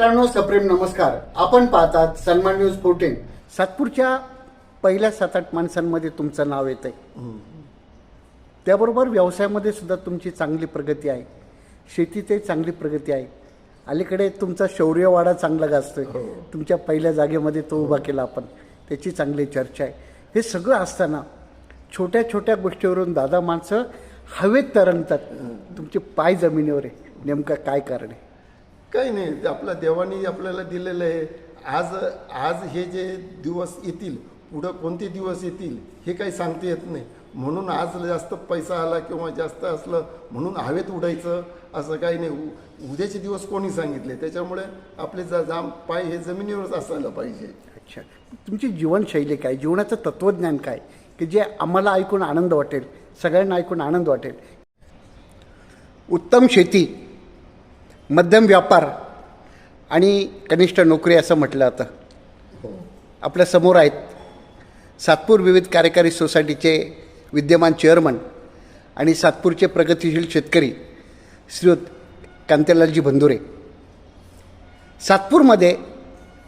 मित्रांनो सप्रेम नमस्कार. आपण पाहतात सन्मान न्यूज फोर्टीन. सातपूरच्या पहिल्या सात आठ माणसांमध्ये तुमचं नाव येत आहे त्याबरोबर व्यवसायामध्ये सुद्धा तुमची चांगली प्रगती आहे. शेतीतही चांगली प्रगती आहे. अलीकडे तुमचा शौर्यवाडा चांगला गाजतोय. तुमच्या पहिल्या जागेमध्ये तो उभा केला आपण. त्याची चांगली चर्चा आहे. हे सगळं असताना छोट्या छोट्या गोष्टीवरून दादा माणसं हवेत तरंगतात. तुमचे पाय जमिनीवर आहे. नेमकं काय कारण आहे? काही नाही ते आपल्या देवाने आपल्याला दिलेलं आहे आज आज हे जे दिवस येतील पुढं कोणते दिवस येतील हे काही सांगता येत नाही. म्हणून आज जास्त पैसा आला किंवा जास्त असलं म्हणून हवेत उडायचं असं काही नाही. उ- उद्याचे दिवस कोणी सांगितले? त्याच्यामुळे आपले जा जाम पाय हे जमिनीवरच असायला पाहिजे. अच्छा. तुमची जीवनशैली काय? जीवनाचं तत्त्वज्ञान काय? की जे आम्हाला ऐकून आनंद वाटेल सगळ्यांना ऐकून आनंद वाटेल. उत्तम शेती मध्यम व्यापार आणि कनिष्ठ नोकरी असं म्हटलं जातं. हो. आपल्यासमोर आहेत सातपूर विविध कार्यकारी सोसायटीचे विद्यमान चेअरमन आणि सातपूरचे प्रगतिशील शेतकरी श्रीयुत कांतेलालजी बंधुरे सातपूरमध्ये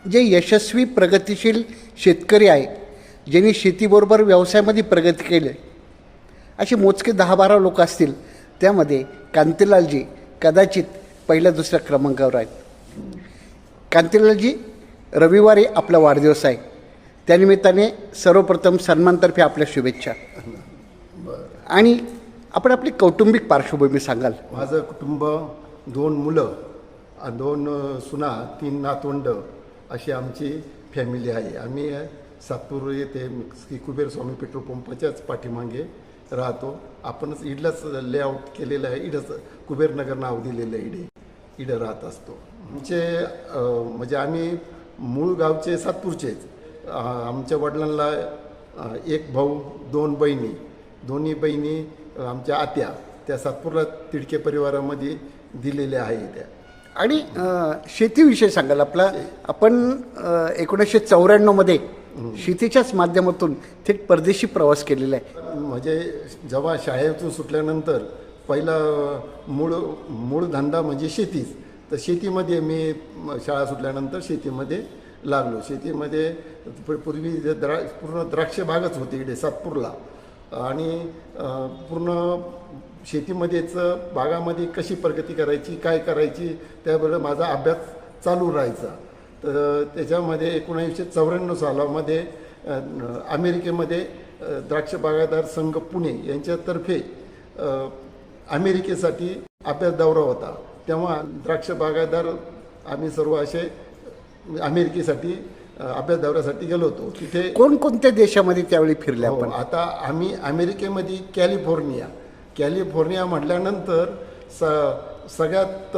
जे यशस्वी प्रगतिशील शेतकरी आहे ज्यांनी शेतीबरोबर व्यवसायामध्ये प्रगती केली असे मोजके दहा बारा लोक असतील त्यामध्ये कांतीलालजी कदाचित पहिल्या दुसऱ्या क्रमांकावर आहेत. कांतीलालजी रविवारी आपला वाढदिवस आहे. त्यानिमित्ताने सर्वप्रथम सन्मानतर्फे आपल्या शुभेच्छा. आणि आपण आपली कौटुंबिक पार्श्वभूमी सांगाल. माझं कुटुंब दोन मुलं दोन सुना तीन नातवंड अशी आमची फॅमिली आहे. आम्ही सातपूर येथे श्री कुबेर स्वामी पेट्रोल पंपाच्याच पाठीमागे राहतो. आपणच इडलाच लेआउट केलेलं आहे. इडच कुबेरनगर नाव दिलेलं आहे इडे. इडं राहत असतो. आमचे म्हणजे आम्ही मूळ गावचे सातपूरचेच. आमच्या वडिलांना एक भाऊ दोन बहिणी दोन्ही बहिणी आमच्या आत्या त्या सातपूरला तिडके परिवारामध्ये दिलेल्या आहे त्या. आणि शेतीविषयी सांगाल आपला. आपण एकोणीसशे चौऱ्याण्णवमध्ये शेतीच्याच माध्यमातून थेट परदेशी प्रवास केलेला आहे. म्हणजे जेव्हा शाळेतून सुटल्यानंतर पहिला मूळ मूळ धंदा म्हणजे शेतीच. तर शेतीमध्ये मी शाळा सुटल्यानंतर शेतीमध्ये लागलो. शेतीमध्ये पूर्वी द्रा पूर्ण द्राक्ष बागच होती इकडे सातपूरला. आणि पूर्ण शेतीमध्येच बागामध्ये कशी प्रगती करायची काय करायची त्याबरोबर माझा अभ्यास चालू राहायचा. तर त्याच्यामध्ये एकोणीसशे चौऱ्याण्णव सालामध्ये अमेरिकेमध्ये द्राक्ष बागायतदार संघ पुणे यांच्यातर्फे अमेरिकेसाठी अभ्यास दौरा होता. तेव्हा द्राक्ष बागायतदार आम्ही सर्व असे अमेरिकेसाठी अभ्यास दौऱ्यासाठी गेलो होतो. तिथे कोणकोणत्या देशामध्ये त्यावेळी फिरले हो, आपण? आता आम्ही अमेरिकेमध्ये कॅलिफोर्निया कॅलिफोर्निया म्हटल्यानंतर स सगळ्यात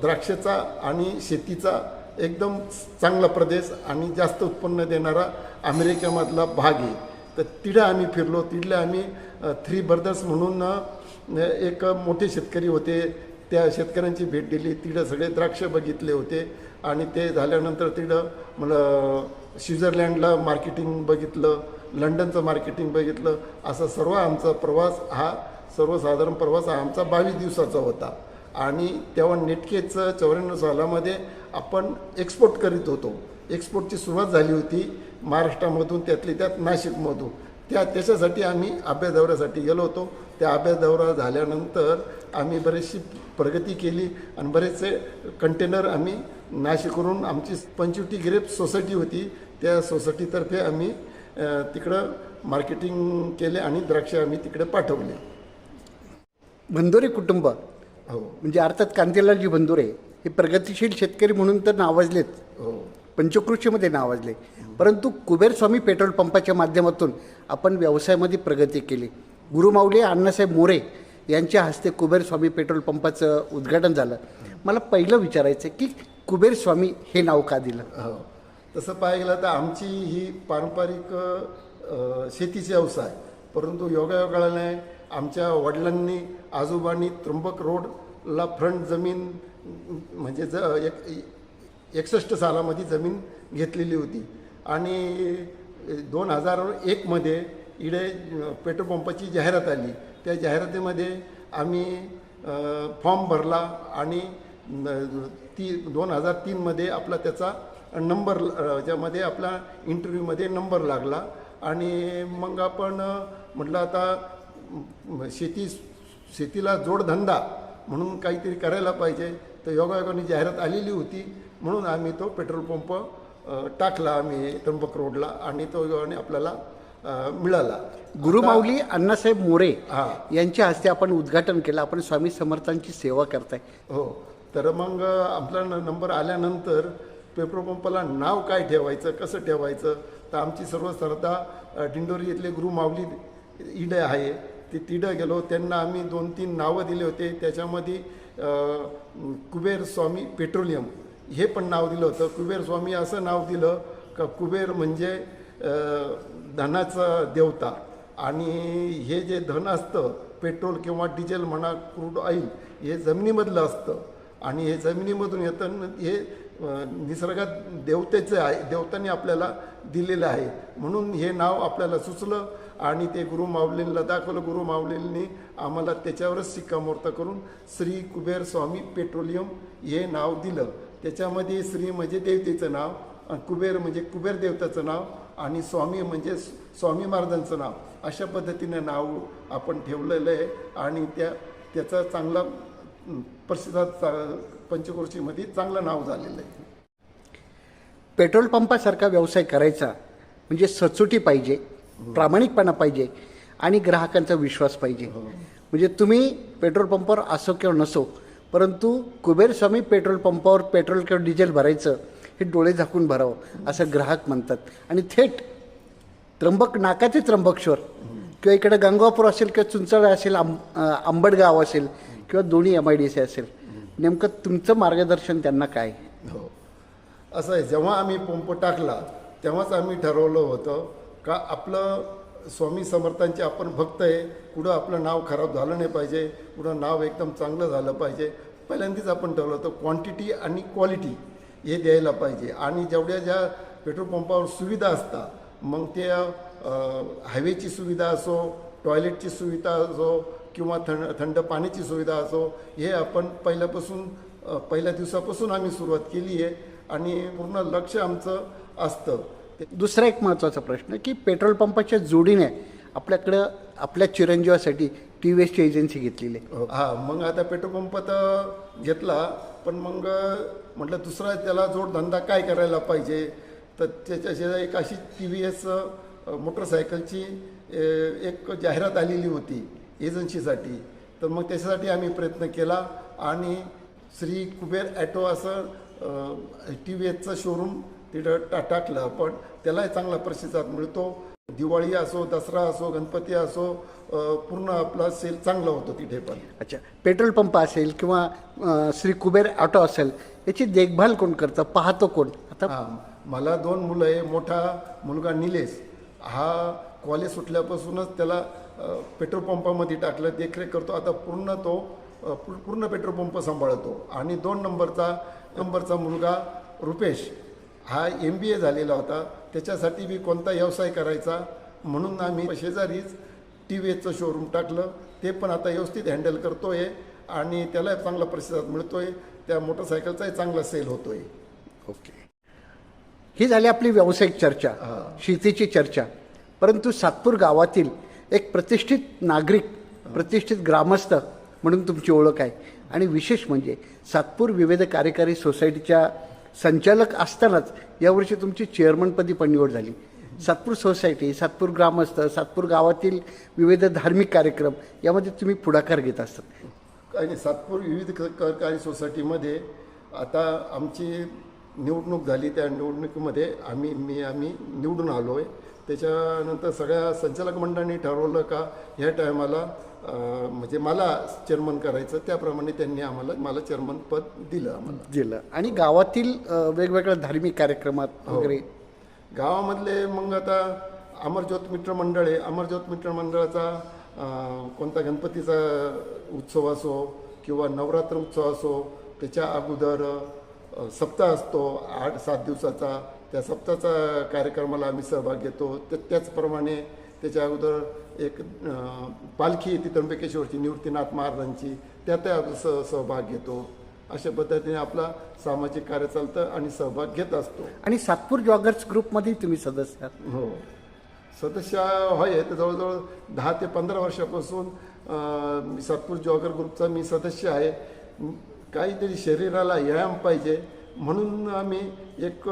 द्राक्षाचा आणि शेतीचा एकदम चांगला प्रदेश आणि जास्त उत्पन्न देणारा अमेरिकेमधला भाग आहे. तर तिथं आम्ही फिरलो. तिथले आम्ही थ्री ब्रदर्स म्हणून एक मोठे शेतकरी होते. त्या शेतकऱ्यांची भेट दिली. तिथं सगळे द्राक्ष बघितले होते. आणि ते झाल्यानंतर तिथं मला स्वित्झर्लँडला मार्केटिंग बघितलं. लंडनचं मार्केटिंग बघितलं. असा सर्व आमचा प्रवास हा सर्वसाधारण प्रवास हा आमचा बावीस दिवसाचा होता. आणि तेव्हा नेटकेचं चौऱ्याण्णव सालामध्ये आपण एक्सपोर्ट करीत होतो. एक्सपोर्टची सुरुवात झाली होती महाराष्ट्रामधून त्यातली त्यात नाशिकमधून. त्या त्याच्यासाठी आम्ही अभ्यास दौऱ्यासाठी गेलो होतो. त्या अभ्यास दौरा झाल्यानंतर आम्ही बरीचशी प्रगती केली आणि बरेचसे कंटेनर आम्ही नाशिकवरून आमची पंचवटी ग्रेप सोसायटी होती त्या सोसायटीतर्फे आम्ही तिकडं मार्केटिंग केले आणि द्राक्ष आम्ही तिकडे पाठवले. बंधुरे कुटुंब. हो. म्हणजे अर्थात कांतीलालजी बंधुरे हे प्रगतिशील शेतकरी म्हणून तर नावाजलेत. हो. पंचकृषीमध्ये नावाजले. परंतु कुबेर स्वामी पेट्रोल पंपाच्या माध्यमातून आपण व्यवसायामध्ये प्रगती केली. गुरुमाऊली अण्णासाहेब मोरे यांच्या हस्ते कुबेर स्वामी पेट्रोल पंपाचं उद्घाटन झालं. मला पहिलं विचारायचं आहे की कुबेर स्वामी हे नाव का दिलं? हो. तसं पाहायला गेलं तर आमची ही पारंपरिक शेतीचे शेतीची व्यवसाय परंतु योगायोगाने आमच्या वडिलांनी आजोबांनी त्र्यंबक रोडला फ्रंट जमीन म्हणजे ज एक एकसष्ट सालामध्ये जमीन घेतलेली होती. आणि दोन हजार एकमध्ये इडे पेट्रोल पंपाची जाहिरात आली. त्या जाहिरातीमध्ये आम्ही फॉर्म भरला आणि ती दोन हजार तीनमध्ये आपला त्याचा नंबर ज्यामध्ये आपला इंटरव्ह्यूमध्ये नंबर लागला. आणि मग आपण म्हटलं आता शेती शेतीला जोडधंदा म्हणून काहीतरी करायला पाहिजे. तर योगायोगाने जाहिरात आलेली होती. म्हणून आम्ही तो पेट्रोल पंप टाकला आम्ही त्र्यंबक रोडला आणि तो योगाने आपल्याला मिळाला. गुरुमाऊली अण्णासाहेब मोरे हा. यांच्या हस्ते आपण उद्घाटन केलं. आपण स्वामी समर्थांची सेवा करताय. हो. तर मग आपला नंबर आल्यानंतर पेट्रोल पंपाला नाव काय ठेवायचं कसं ठेवायचं? तर आमची सर्व श्रद्धा अ, दिंडोरी इथले गुरु माऊली इडे आहे. ते तिडं गेलो. त्यांना आम्ही दोन तीन नावं दिले होते. त्याच्यामध्ये कुबेर स्वामी पेट्रोलियम हे पण नाव दिलं होतं. कुबेर स्वामी असं नाव दिलं. का कुबेर म्हणजे धनाचा देवता. आणि हे जे धन असतं पेट्रोल किंवा डिझेल म्हणा क्रूड ऑइल हे जमिनीमधलं असतं. आणि हे जमिनीमधून येतं हे निसर्गात देवतेचं आहे देवतांनी आपल्याला दिलेलं आहे. म्हणून हे नाव आपल्याला सुचलं आणि ते गुरु माऊलींना दाखवलं गुरु माऊलींनी आम्हाला त्याच्यावरच शिक्कामोर्तब करून श्री कुबेर स्वामी पेट्रोलियम हे नाव दिलं. त्याच्यामध्ये श्री म्हणजे देवतेचं नाव कुबेर म्हणजे कुबेर देवताचं नाव आणि स्वामी म्हणजे स्वामी महाराजांचं नाव. अशा पद्धतीने नाव आपण ठेवलेलं आहे. आणि त्या त्याचा चांगला प्रतिसाद चा- पंचक्रोशीमध्ये चांगलं नाव झालेलं आहे. पेट्रोल पंपासारखा व्यवसाय करायचा म्हणजे सचोटी पाहिजे प्रामाणिकपणा पाहिजे आणि ग्राहकांचा विश्वास पाहिजे. म्हणजे तुम्ही पेट्रोल पंपावर असो किंवा नसो परंतु कुबेर स्वामी पेट्रोल पंपावर पेट्रोल किंवा डिझेल भरायचं हे डोळे झाकून भरावं असं ग्राहक म्हणतात. आणि थेट त्र्यंबक नाका ते त्र्यंबकेश्वर किंवा इकडे गंगापूर असेल किंवा चुंचळ असेल आंब आंबडगाव असेल किंवा दोन्ही एम आय डी सी असेल नेमकं तुमचं मार्गदर्शन त्यांना काय? हो. असं आहे जेव्हा आम्ही पंप टाकला तेव्हाच आम्ही ठरवलं होतं का आपलं स्वामी समर्थांचे आपण भक्त आहे कुठं आपलं नाव खराब झालं नाही पाहिजे कुठं नाव एकदम चांगलं झालं पाहिजे पहिल्यांदाच आपण ठरवलं होतं क्वांटिटी आणि क्वालिटी हे द्यायला पाहिजे. आणि जेवढ्या ज्या पेट्रोल पंपावर सुविधा असतात मग ते हायवेची सुविधा असो टॉयलेटची सुविधा असो किंवा थंड थंड पाण्याची सुविधा असो हे आपण पहिल्यापासून पहिल्या दिवसापासून आम्ही सुरुवात केली आहे. आणि पूर्ण लक्ष आमचं असतं. दुसरा एक महत्त्वाचा प्रश्न की पेट्रोल पंपाच्या जोडीने आपल्याकडं आपल्या चिरंजीवासाठी टी व्ही एसची एजन्सी घेतलेली आहे. हा मग आता पेट्रोल पंप तर घेतला पण मग म्हटलं दुसरा त्याला जोडधंदा काय करायला पाहिजे? तर त्याच्या एक अशी टी व्ही एस मोटरसायकलची एक जाहिरात आलेली होती एजन्सीसाठी. तर मग त्याच्यासाठी आम्ही प्रयत्न केला आणि श्री कुबेर ॲटो असं टी व्ही एसचं शोरूम तिथं टा टाकलं. पण त्यालाही चांगला प्रतिसाद मिळतो. दिवाळी असो दसरा असो गणपती असो पूर्ण आपला सेल चांगला होतो तिथे पण. अच्छा पेट्रोल पंप असेल किंवा श्री कुबेर ऑटो असेल याची देखभाल कोण करतं? पाहतो कोण? आता हा मला दोन मुलं आहे मोठा मुलगा निलेश. हा कॉलेज सुटल्यापासूनच त्याला पेट्रोल पंपामध्ये टाकलं देखरेख करतो. आता पूर्ण तो पूर्ण पेट्रोल पंप सांभाळतो. आणि दोन नंबरचा नंबरचा मुलगा रुपेश. हा एम बी ए झालेला होता. त्याच्यासाठी बी कोणता व्यवसाय करायचा? म्हणून आम्ही शेजारीच टी व्ही एचं शोरूम टाकलं. ते पण आता व्यवस्थित हँडल करतोय आणि त्याला चांगला प्रतिसाद मिळतोय. त्या मोटरसायकलचाही चांगला सेल होतोय. ओके. ही झाली आपली व्यावसायिक चर्चा शेतीची चर्चा. परंतु सातपूर गावातील एक प्रतिष्ठित नागरिक प्रतिष्ठित ग्रामस्थ म्हणून तुमची ओळख आहे. आणि विशेष म्हणजे सातपूर विविध कार्यकारी सोसायटीच्या संचालक असतानाच यावर्षी तुमची चेअरमनपदी पण निवड झाली. सातपूर सोसायटी सातपूर ग्रामस्थ सातपूर गावातील विविध धार्मिक कार्यक्रम यामध्ये तुम्ही पुढाकार घेत असतात. आणि सातपूर विविध क- सहकारी सोसायटीमध्ये आता आमची निवडणूक झाली. त्या निवडणुकीमध्ये आम्ही मी आम्ही निवडून आलो आहे त्याच्यानंतर सगळ्या संचालक मंडळांनी ठरवलं का ह्या टायमाला म्हणजे मला चेअरमन करायचं त्याप्रमाणे त्यांनी आम्हाला मला चेअरमन पद दिलं आम्हाला. दिलं. आणि गावातील वेगवेगळ्या धार्मिक कार्यक्रमात वगैरे? गावामधले मग आता अमरज्योत मित्र मंडळ आहे अमरज्योत मित्र मंडळाचा कोणता गणपतीचा उत्सव असो किंवा नवरात्र उत्सव असो त्याच्या अगोदर सप्ताह असतो आठ सात दिवसाचा. त्या सप्ताहाचा कार्यक्रमाला आम्ही सहभाग घेतो. त्या त्याचप्रमाणे त्याच्या अगोदर एक पालखी येते त्र्यंबकेश्वरची निवृत्तीनाथ महाराजांची त्यात सह सहभाग घेतो. अशा पद्धतीने आपला सामाजिक कार्य चालतं आणि सहभाग घेत असतो. आणि सातपूर जॉगर्स ग्रुपमध्ये तुम्ही सदस्य आहात. हो. सदस्य आहे तर जवळजवळ दहा ते पंधरा वर्षापासून सातपूर जॉगर ग्रुपचा मी सदस्य आहे. काहीतरी शरीराला व्यायाम पाहिजे म्हणून आम्ही एक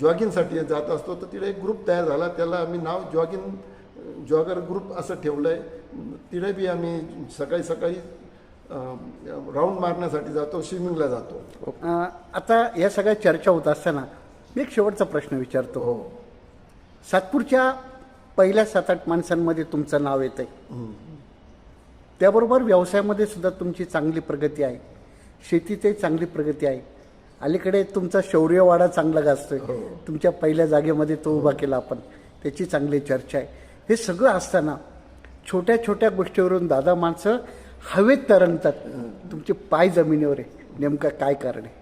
जॉगिंगसाठी जात असतो तर तिथे एक ग्रुप तयार झाला. त्याला आम्ही नाव जॉगिंग जॉगर ग्रुप असं ठेवलं आहे तिथे बी आम्ही सकाळी सकाळी राऊंड मारण्यासाठी जातो स्विमिंगला जातो. आता या सगळ्या चर्चा होत असताना मी एक शेवटचा प्रश्न विचारतो. हो. सातपूरच्या पहिल्या सात आठ माणसांमध्ये तुमचं नाव येतंय. त्याबरोबर व्यवसायामध्ये सुद्धा तुमची चांगली प्रगती आहे. शेतीतही चांगली प्रगती आहे. अलीकडे तुमचा शौर्यवाडा चांगला गाजतोय. तुमच्या पहिल्या जागेमध्ये तो उभा केला आपण. त्याची चांगली चर्चा आहे. हे सगळं असताना छोट्या छोट्या गोष्टीवरून दादा माणसं हवेत तरंगतात. तुमचे पाय जमिनीवर आहे. नेमकं काय कारण आहे?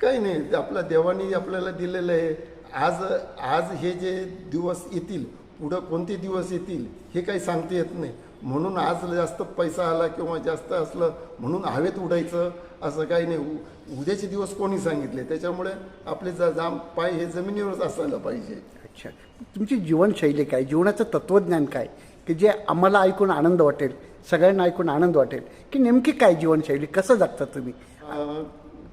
काही नाही. आपल्या देवानी आपल्याला दिलेलं आहे आज आज हे जे दिवस येतील पुढं कोणते दिवस येतील हे काही सांगता येत नाही. म्हणून आज जास्त पैसा आला किंवा जास्त असलं म्हणून हवेत उडायचं असं काही नाही. उद्याचे दिवस कोणी सांगितले? त्याच्यामुळे आपले जा जाम पाय हे जमिनीवरच असायला पाहिजे. अच्छा. तुमची जीवनशैली काय? जीवनाचं तत्त्वज्ञान काय? की जे आम्हाला ऐकून आनंद वाटेल सगळ्यांना ऐकून आनंद वाटेल की नेमकी काय जीवनशैली? कसं जगता तुम्ही?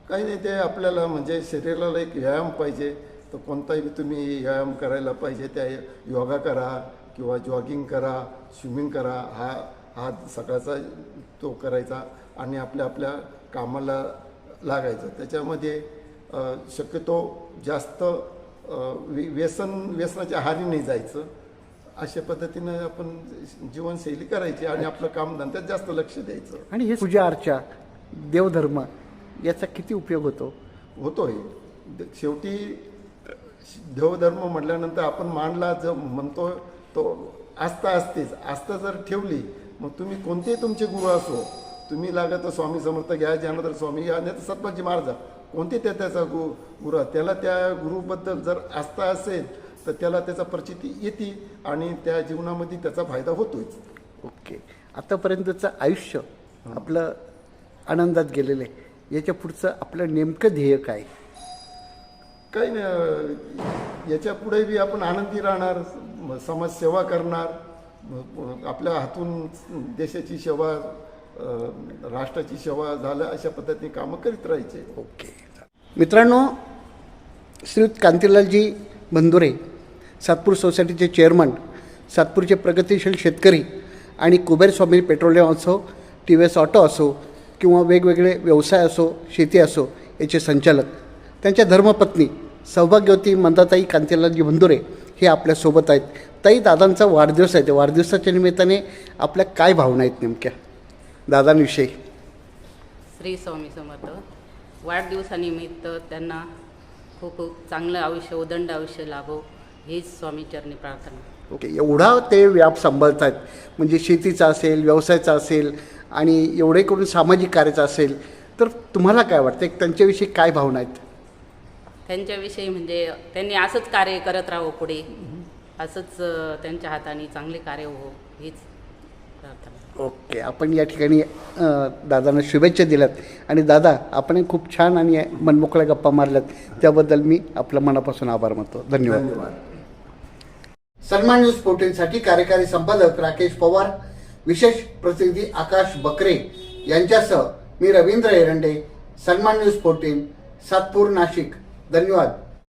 काही नाही ते आपल्याला म्हणजे शरीराला एक व्यायाम पाहिजे. तर कोणताही तुम्ही व्यायाम करायला पाहिजे त्या योगा करा किंवा जॉगिंग करा स्विमिंग करा हा हा सकाळचा तो करायचा आणि आपल्या आपल्या कामाला लागायचं. त्याच्यामध्ये शक्यतो जास्त व्य- व्यसन व्यसनाच्या आहारी नाही जायचं. अशा पद्धतीनं आपण जीवनशैली करायची आणि आपलं कामधंद्यात जास्त लक्ष द्यायचं. आणि हे पूजा अर्चा देवधर्म याचा किती उपयोग होतो? होतोय. द- शेवटी देवधर्म म्हटल्यानंतर आपण मांडला जो म्हणतो तो आस्था असतेच. आस्था जर ठेवली मग तुम्ही कोणतेही तुमचे गुरु असो तुम्ही लागत तर स्वामी समर्थ घ्या ज्यानंतर स्वामी घ्या नाही तर सतपाजी महाराज कोणते त्या त्याचा गु गुरु त्याला त्या गुरुबद्दल जर आस्था असेल तर त्याला त्याचा प्रचिती येते आणि त्या जीवनामध्ये त्याचा फायदा होतोच. ओके. आतापर्यंतचं आयुष्य आपलं आनंदात गेलेलं आहे. याच्या पुढचं आपलं नेमकं ध्येय काय? काही नाही याच्यापुढे बी आपण आनंदी राहणार. समाजसेवा करणार आपल्या हातून देशाची सेवा राष्ट्राची सेवा झालं अशा पद्धतीने कामं करीत राहायचे. ओके. मित्रांनो श्रीयुत कांतीलालजी बंदुरे सातपूर सोसायटीचे चेअरमन सातपूरचे प्रगतिशील शेतकरी आणि कुबेरस्वामी पेट्रोलियम असो टी व्ही एस ऑटो असो किंवा वेगवेगळे व्यवसाय असो शेती असो याचे संचालक. त्यांच्या धर्मपत्नी सौभाग्यवती मंदाताई कांतीलालजी बंधुरे हे आपल्यासोबत आहेत. ताई दादांचा वाढदिवस आहे. त्या वाढदिवसाच्या निमित्ताने आपल्या काय भावना आहेत नेमक्या? दादांविषयी. श्री स्वामी समर्थ. वाढदिवसानिमित्त त्यांना खूप खूप चांगलं आयुष्य उदंड आयुष्य लाभो हीच स्वामीचरणी प्रार्थना. ओके एवढा ते व्याप सांभाळत आहेत म्हणजे शेतीचा असेल व्यवसायाचा असेल आणि एवढे करून सामाजिक कार्याचा असेल तर तुम्हाला काय वाटतं? एक त्यांच्याविषयी काय भावना आहेत? त्यांच्याविषयी म्हणजे त्यांनी असंच कार्य करत राहावं पुढे. असंच त्यांच्या हाताने चांगले कार्य हो हीच प्रार्थना. ओके आपण या ठिकाणी दादांना शुभेच्छा दिल्यात. आणि दादा आपण खूप छान आणि मनमोकळ्या गप्पा मारल्यात. त्याबद्दल मी आपल्या मनापासून आभार मानतो. धन्यवाद. धन्यवाद. सन्मान न्यूज फोर्टीनसाठी कार्यकारी संपादक राकेश पवार विशेष प्रतिनिधी आकाश बकरे यांच्यासह मी रवींद्र एरंडे सन्मान न्यूज फोर्टीन सातपूर नाशिक. धन्यवाद